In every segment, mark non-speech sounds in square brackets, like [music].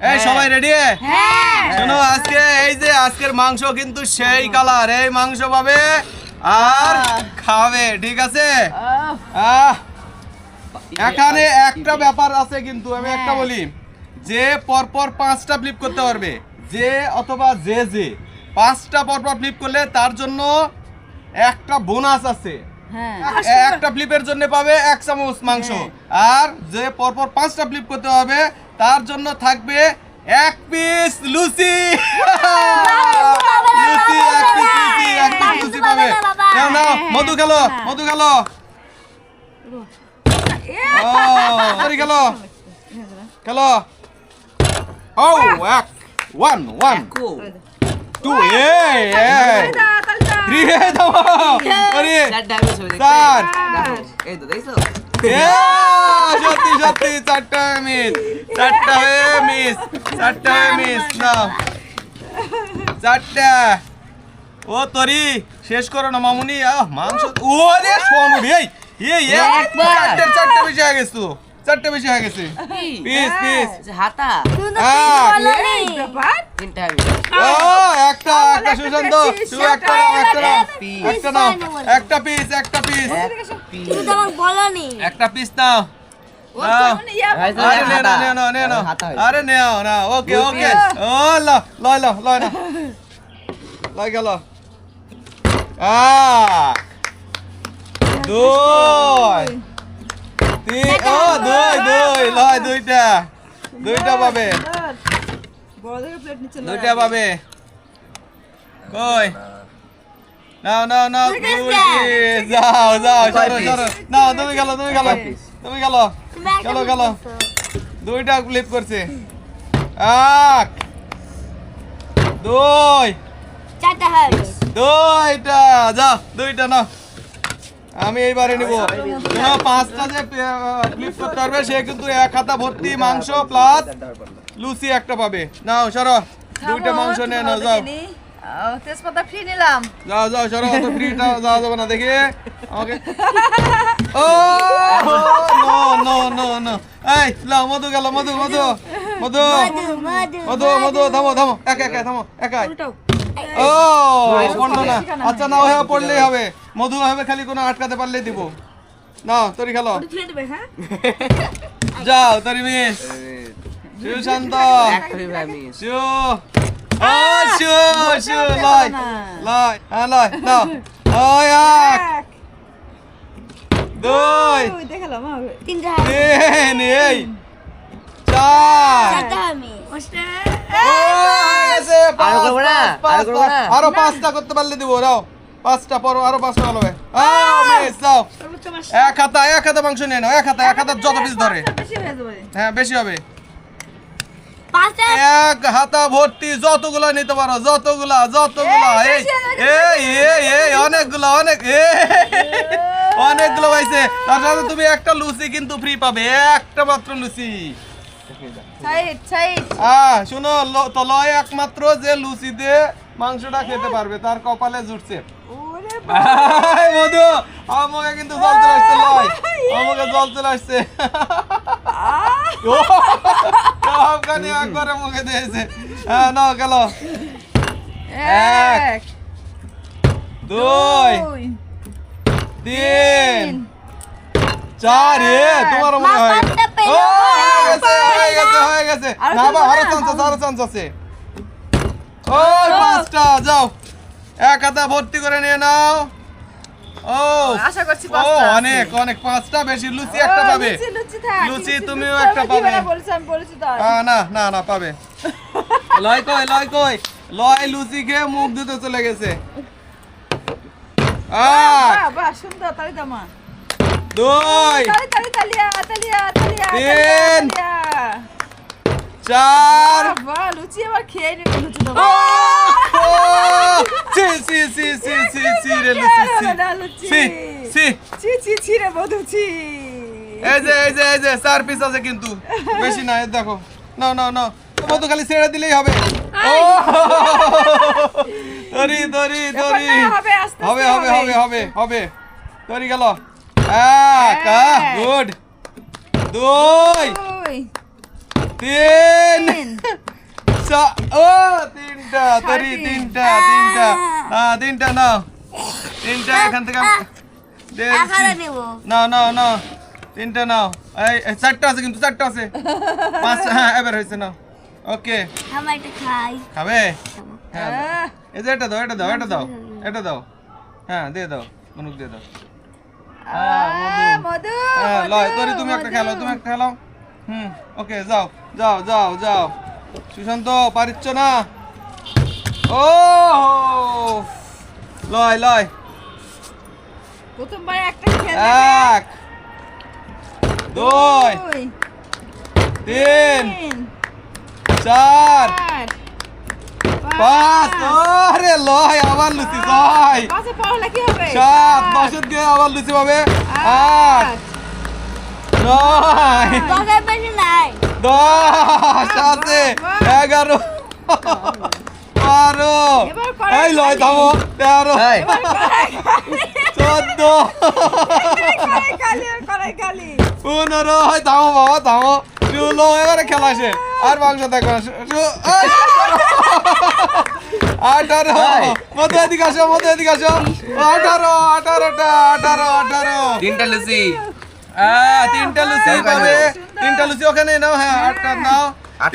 এই সবাই রেডি হ্যাঁ। শোনো আজকে এই যে আজকের মাংস কিন্তু সেই কালার এই মাংস পাবে আর খাবে ঠিক আছে? এখানে একটা ব্যাপার আছে কিন্তু আমি একটা বলি। যে পরপর পাঁচটা ফ্লিপ করতে পারবে। যে অথবা যে যে। পাঁচটা পরপর ফ্লিপ করলে তার জন্য একটা বোনাস আছে। হ্যাঁ। একটা ফ্লিপের জন্য পাবে এক চামচ মাংস। আর যে পরপর পাঁচটা ফ্লিপ করতে হবে তার জন্য থাকবে এক পিস লুচি। লুচি এক পিস লুচি এক পিস লুচি পাবে। নাও নাও মধু খেলো মধু খেলো। ও সরি খেলো। খেলো। ও এক one one two A A three A দাও আরে চার এ, সত্যি সত্যি চারটা হয়ে মিস চারটা হয়ে মিস চারটা হয়ে মিস নাও চারটা। ও তরি শেষ করো না মামুনি আহ, মাংস ও রে সোনু এই এই। চারটে চারটে বেশি হয়ে গেছে তো। চারটে বেশি হয়ে গেছে। পিস পিস হাতা। আহ, তিনটা ও একটা একটা সুশান্ত শুধু একটা নাও একটা নাও একটা নাও একটা পিস একটা পিস তুমি তো আমাকে বলনি একটা পিস নাও। আরে নে না নে না নে না আরে নেও না ওকে ওকে। ও ল লয় ল লয় না লয় গেল। দুই। তিন। ও দুই দুই। লয় দুইটা। দুইটা পাবে। দুইটা পাবে। কই? নাও নাও নাও যাও যাও সরো সরো নাও তুমি গেল তুমি গেল তুমি গেল। গেল গেল। দুইটা ক্লিপ করছে। এক দুই। দুইটা যাও দুইটা নাও। আমি এইবারে নিব। না পাঁচটা যে ক্লিপ করতে পারবে সে কিন্তু এক হাতা ভর্তি মাংস প্লাস লুচি একটা পাবে। নাও সরো। দুইটা মাংস নিয়ে নাও যাও। তেজপাতা ফ্রি নিলাম। যাও যাও সরো অত ফ্রিটা যাওয়া যাবে না দেখি। আমাকে ও নো নো নো নো। এই লাও মধু গেল মধু মধু মধু। মধু মধু থামো থামো একা একা থামো একাই। ও পড়ল না। আচ্ছা নাও হ্যাঁ পড়লেই হবে। মধু হবে খালি কোনো আটকাতে পারলেই দিব। নাও তরি খেলো। হ্যাঁ? যাও তরি মিস। সুশান্ত। শু ও শু শু লয় লয় হ্যাঁ লয় নাও ওই এক দুই দেখালাম তিনটা তিন এই চার চারটা হবে ও, এসে পাঁচ, আরও পাঁচটা করতে পারলে দিব দাও পাঁচটা পরো আরও পাঁচটা ভালো হবে এক হাতা এক হাতা মাংস নিয়ে নাও এক হাতা এক হাতা যত পিস ধরে হয়ে বেশি হবে এক হাতা ভর্তি যতগুলা নিতে পারো যতগুলা যতগুলা এই এই এই এই অনেকগুলা অনেক অনেকগুলো পাইছে তার সাথে তুমি একটা লুচি কিন্তু ফ্রি পাবে একটা মাত্র লুচি। শুনো তো লয় একমাত্র যে লুচি দিয়ে মাংসটা খেতে পারবে তার কপালে জুটছে। ওরে [laughs] মধু আমাকে কিন্তু জল চলে আসছে লয়। আমাকে জল চলে আসছে। [laughs] সবখানে একবারে মুখে দিয়েছে। হ্যাঁ নাও গেল। এক, দুই তিন চার এ তোমার মনে হয়? হয়ে গেছে হয়ে গেছে না বা আরও চান্স আছে আরও চান্স আছে। ওই পাঁচটা যাও। এক হাতা ভর্তি করে নিয়ে নাও ও আশা করছি ও পাঁচটা। অনেক অনেক পাঁচটা বেশি লুচি একটা পাবে লুচি, থাক। তুমিও একটা পাবে। বলছি, আমি বলেছি তো না না না পাবে লয় কই লয় কই লয় লুচি খেয়ে মুখ ধুতে চলে গেছে এক বাহ, বাহ, সুন্দর, তালি দামা। দুই তালি, তালি, তালিয়া, তালিয়া, তালিয়া, তিন। চার। লুচি আবার খেয়ে নিবে, লুচি। ও সি সি সি সি সি সি রে লুচি সি। সি সি ছি, ছি। রে, বধূ, ছি। এই যে এই যে এই যে চার পিস আছে কিন্তু। বেশি না দেখো। নাও নাও নাও। তো খালি ছেড়ে দিলেই হবে। ও! ধরি ব্যাপার না, হবে, হবে হবে হবে হবে। হবে গেল। এক। গুড। দুই, তিন। তিন, তিনটা তরি তিনটা তিনটা। হ্যাঁ তিনটা নাও। তিনটা এখান থেকে নাও নাও নাও। তিনটা নাও। এই চারটা আছে কিন্তু চারটা আছে। পাঁচ [laughs] হ্যাঁ এবার হয়েছে নাও। ওকে। খাবে? হ্যাঁ এই যে এটা দাও এটা দাও এটা দাও। এটা দাও। হ্যাঁ দিয়ে দাও মনুক দিয়ে দাও। হ্যাঁ মধু, লয় তোরি তুমি একটা খেলো তুমি একটা খেলো। হুম ওকে যাও যাও যাও যাও। সুশান্ত পারিচ্ছ না? ও লয় লয়। প্রথমবার একটা খেলে এক দুই তিন চার পাঁচ। আরে লয় আবার লুচি ছয় সাত দশের দিয়ে আবার লুচি পাবে। আট। দশের বেশি নাই দশ আছে। এগারো। বারো। এই লয় থামো। তেরো। চোদ্দ। পনেরো। হয় থামো বাবা থামো। ষোলো এবারে খেলা শেষ। আর মাংস দেখো আঠারো। মতো এদিকে আসো মতো এদিকে আসো। আঠারো আঠারোটা আঠারো আঠারো। তিনটা লুচি হ্যাঁ তিনটা লুচি পাবে। তিনটা লুচি ওখানে নাও হ্যাঁ আটটা নাও।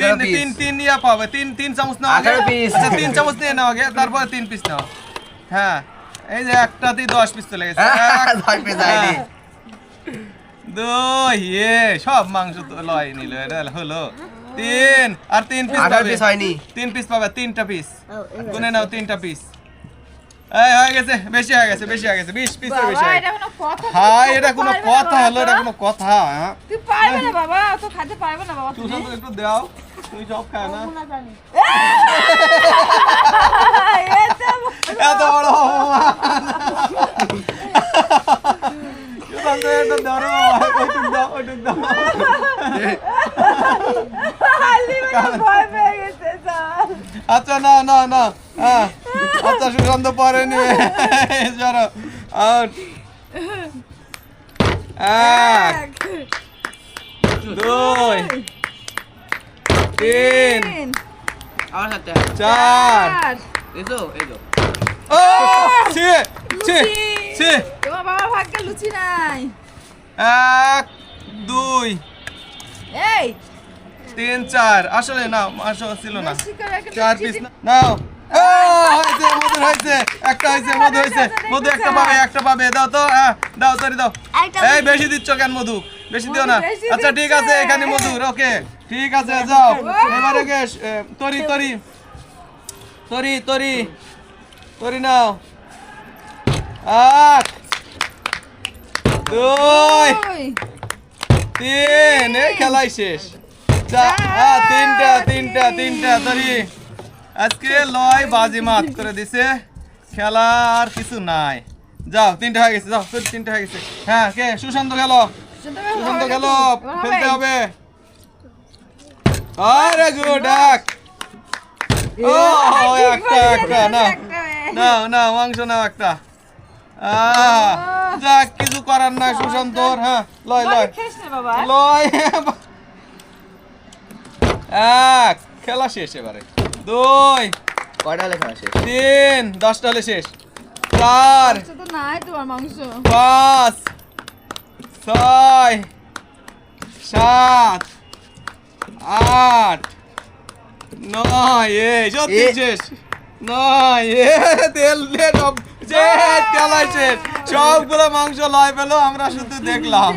তিন তিন তিন ইয়া পাবে। তিন তিন চামচ নাও আগে। আচ্ছা তিন চামচ নিয়ে নাও আগে তারপরে তিন পিস নাও। হ্যাঁ এই যে একটাতেই দশ পিস চলে গেছে। হ্যাঁ। দুই ইয়ে সব মাংস তো লয় নিল এটা হলো। তিন আর তিন পিস পাবে। পিস হয়নি। তিন পিস পাবে তিনটা পিস গুনে নাও তিনটা পিস হয়ে গেছে বেশি হয়ে গেছে বেশি হয়ে গেছে বিশ পিসের বেশি হয়ে এটা। কোনো কথা তুই হাই এটা কোনো কথা হলো এটা কোনো কথা হ্যাঁ তুই পারবে না বাবা তো খেতে পারবে না বাবা তুই একটু দাও তুই সব খায় না এত বড় মানে আচ্ছা না না না হ্যাঁ আচ্ছা সুশান্ত পরে নিবে চলো আউট এক দুই তিন আমার সাথে চার। এসো ও ছি ছি ছি। তোমার বাবার ভাগ্যে লুচি নাই। এক দুই এই। তিন চার। আসলে না আসলে ছিল না। চার পিস। নাও। হয়েছে মধুর হয়েছে একটা হয়েছে মধু হয়েছে মধু একটা পাবে একটা পাবে দাও তো হ্যাঁ দাও তরি দাও। এই বেশি দিচ্ছ কেন মধু? বেশি দিও না। আচ্ছা ঠিক আছে এখানে মধুর ওকে ঠিক আছে যাও। এবারে তরি তরি। তরি তরি তরি নাও। আট দুই তিন এই খেলাই শেষ। হ্যাঁ, তিনটা তিনটা তিনটা তরি। আজকে লয় বাজি মাত করে দিছে। খেলা আর কিছু নাই। যাও তিনটে হয়ে গেছে যাও তিনটা হয়ে গেছে। হ্যাঁ কে? সুশান্ত গেল। সুশান্ত গেল খেলতে হবে? আরে গুড ডাক। ও একটা একটা না না নাও। মাংস নাও একটা। যাক কিছু করার নাই সুশান্তর হ্যাঁ লয় লয়। না লয় এক খেলা শেষ এবারে। দুই। কয়টা খাওয়া শেষ তিন। দশটা হলে শেষ। চার। আচ্ছা নাই তোমার মাংস। পাঁচ। ছয়। সাত। আট। নয়। এ সত্যি শেষ। নয়। এ তেল দিয়ে সব শেষ শেষ। সবগুলো মাংস লয় পেল আমরা শুধু দেখলাম।